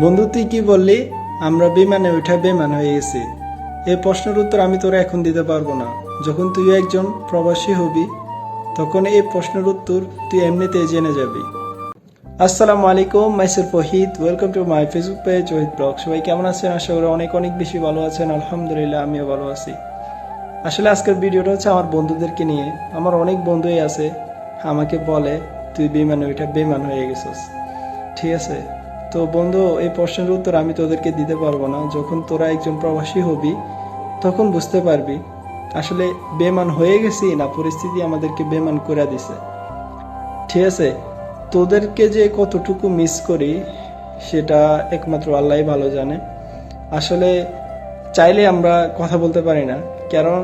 বন্ধু, তুই কি বললি? আমরা বিমানে উঠে বেমান হয়ে গেছি। এই প্রশ্নের উত্তর আমি তোরা এখন দিতে পারব না। যখন তুই একজন প্রবাসী হবি, তখন এই প্রশ্নের উত্তর তুই এমনিতে জেনে যাবি। আসসালামু আলাইকুম, মাইসের Fahid. Welcome to my Facebook page Ohid blog সবাই কেমন আছেন? আশা করি অনেক অনেক বেশি ভালো আছেন। আলহামদুলিল্লাহ, আমিও ভালো আছি। আসলে আজকের ভিডিওটা হচ্ছে আমার বন্ধুদেরকে নিয়ে। আমার অনেক বন্ধুই আছে, আমাকে বলে, তুই বিমানে ওইটা বেমান হয়ে গেছিস। ঠিক আছে? তো বন্ধু, এই প্রশ্নের উত্তর আমি তোদেরকে দিতে পারব না। যখন তোরা একজন প্রবাসী হবি, তখন বুঝতে পারবি, আসলে বেমান হয়ে গেছি না পরিস্থিতি আমাদেরকে বেমান করে দিছে। ঠিক আছে, তোদেরকে যে কতটুকু মিস করি, সেটা একমাত্র আল্লাহ ভালো জানে। আসলে চাইলে আমরা কথা বলতে পারি না, কারণ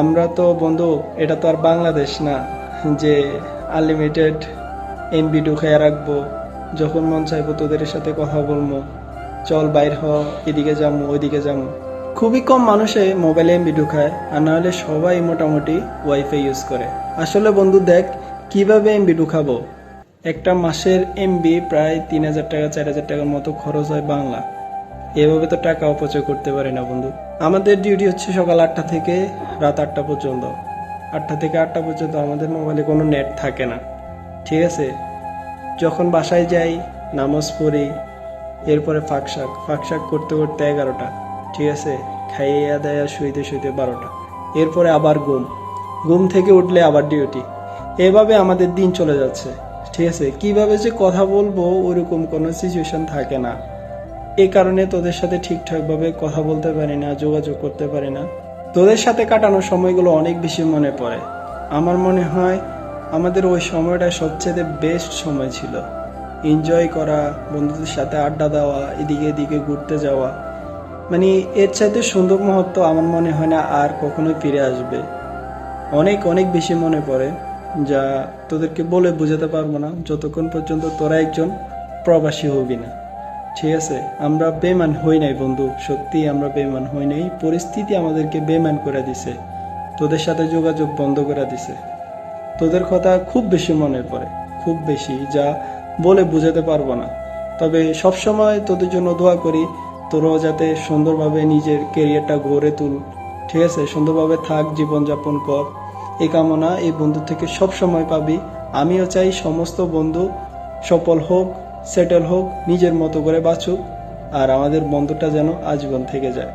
আমরা তো বন্ধু, এটা তো আর বাংলাদেশ না, যে আনলিমিটেড এমবি ঢুকাইয়া রাখব যখন মন চাইব তোদের সাথে কথা বলব চল বাইর হ, এদিকে যাব ওইদিকে যাব খুবই কম মানুষে মোবাইলে এমবি ঢুকায়, আর নাহলে সবাই মোটামুটি ওয়াইফাই ইউজ করে। আসলে বন্ধু, দেখ, কীভাবে এমবি ঢুকাবো? একটা মাসের এমবি প্রায় তিন হাজার টাকা, চার হাজার টাকার মতো খরচ হয় বাংলা। এভাবে তো টাকা অপচয় করতে পারি না বন্ধু। আমাদের ডিউটি হচ্ছে সকাল আটটা থেকে রাত আটটা পর্যন্ত। আটটা থেকে আটটা পর্যন্ত আমাদের মোবাইলে কোনো নেট থাকে না। ঠিক আছে? যখন বাসায় যাই, নামাজ পড়ি, এরপরে ফাঁকশাক ফাঁকশাক করতে করতে এগারোটা, ঠিক আছে? খাইয়ে দেয়া শুইতে শুইতে বারোটা। এরপরে আবার ঘুম। ঘুম থেকে উঠলে আবার ডিউটি এভাবে আমাদের দিন চলে যাচ্ছে, ঠিক আছে? কীভাবে যে কথা বলব ওরকম কোনো সিচুয়েশন থাকে না। এই কারণে তোদের সাথে ঠিকঠাকভাবে কথা বলতে পারি না, যোগাযোগ করতে পারি না। তোদের সাথে কাটানোর সময়গুলো অনেক বেশি মনে পড়ে। আমার মনে হয় আমাদের ওই সময়টা সবচেয়ে বেস্ট সময় ছিল। এনজয় করা, বন্ধুদের সাথে আড্ডা দেওয়া, এদিকে এদিকে ঘুরতে যাওয়া। মানে এর চাইতে সুন্দর মুহূর্ত আমার মনে হয় না আর কখনোই ফিরে আসবে। অনেক অনেক বেশি মনে পড়ে, যা তোদেরকে বলে বোঝাতে পারব না যতক্ষণ পর্যন্ত তোরা একজন প্রবাসী হবি না। ঠিক আছে, আমরা বেমান হই নাই বন্ধু, সত্যি আমরা বেমান হই নাই। পরিস্থিতি আমাদেরকে বেমান করে দিছে। তোদের সাথে যোগাযোগ বন্ধ করে দিছে। তোদের কথা খুব বেশি মনে পড়ে, খুব বেশি, যা বলে বুঝাতে পারব না। তবে সবসময় তোদের জন্য দোয়া করি, তোরাও যাতে সুন্দরভাবে নিজের কেরিয়ারটা গড়ে তুল। ঠিক আছে? সুন্দরভাবে থাক, জীবনযাপন কর। এই কামনা এই বন্ধু থেকে সব সময় পাবি। আমিও চাই সমস্ত বন্ধু সফল হোক সেটেল হোক, নিজের মতো করে বাঁচুক, আর আমাদের বন্ধুটা যেন আজীবন থেকে যায়।